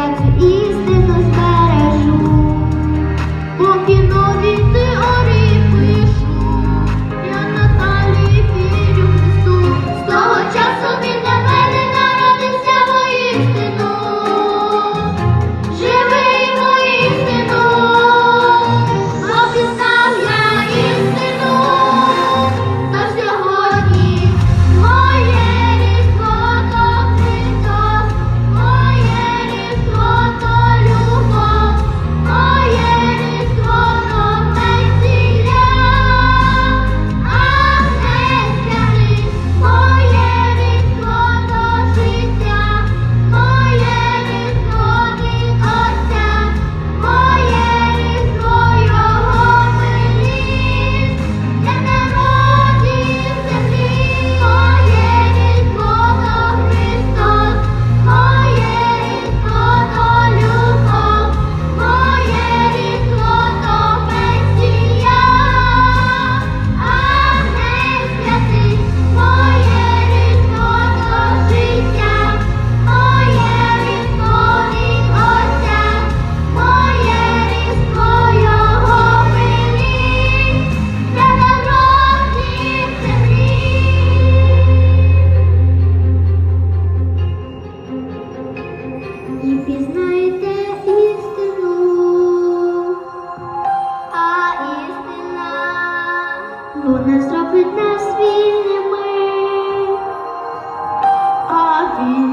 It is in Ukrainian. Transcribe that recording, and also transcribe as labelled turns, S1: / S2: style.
S1: just eat. Вона зробить нас вільними, а вільними